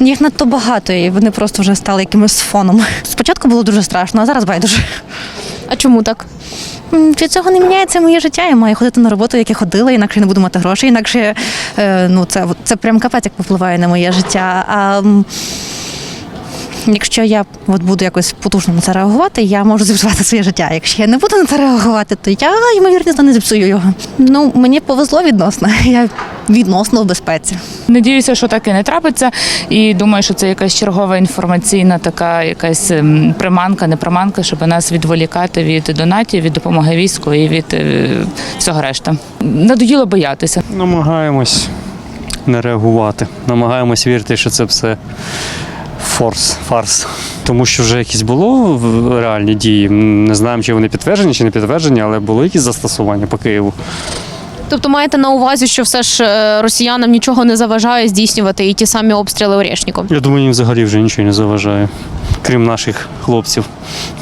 Їх надто багато, і вони просто вже стали якимось фоном. Спочатку було дуже страшно, а зараз байдуже. А чому так? Від цього не міняється моє життя. Я маю ходити на роботу, як я ходила, інакше не буду мати грошей, інакше е, ну, це, це прям капець, як впливає на моє життя. А якщо я от буду якось потужно на це реагувати, я можу зіпсувати своє життя. Якщо я не буду на це реагувати, то я ймовірність не зіпсую його. Ну, мені повезло відносно. Я відносно в безпеці. Надіюся, що таке не трапиться, і думаю, що це якась чергова інформаційна така якась ем, приманка, не приманка, щоб нас відволікати від донатів, від допомоги війську і від е, всього решта. Надоїло боятися. Намагаємось не реагувати. Намагаємось вірити, що це все форс, фарс. Тому що вже якісь було реальні дії. Не знаємо, чи вони підтверджені, чи не підтверджені, але були якісь застосування по Києву. Тобто маєте на увазі, що все ж е, росіянам нічого не заважає здійснювати і ті самі обстріли Орєшніком? Я думаю, їм взагалі вже нічого не заважає, крім наших хлопців.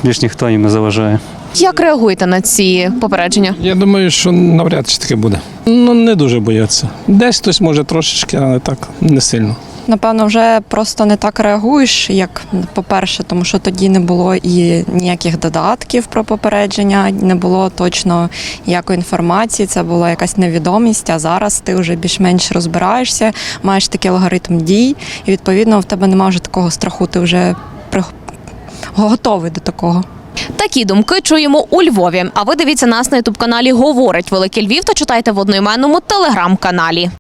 Більш ніхто їм не заважає. Як реагуєте на ці попередження? Я думаю, що навряд чи таке буде. Ну не дуже бояться. Десь хтось може трошечки, але так не сильно. Напевно, вже просто не так реагуєш, як по-перше, тому що тоді не було і ніяких додатків про попередження, не було точно ніякої інформації. Це була якась невідомість. А зараз ти вже більш-менш розбираєшся, маєш такий алгоритм дій, і відповідно в тебе немає вже такого страху. Ти вже при- готовий до такого. Такі думки чуємо у Львові. А ви дивіться нас на ютуб каналі Говорить Великий Львів та читайте в одноіменному телеграм-каналі.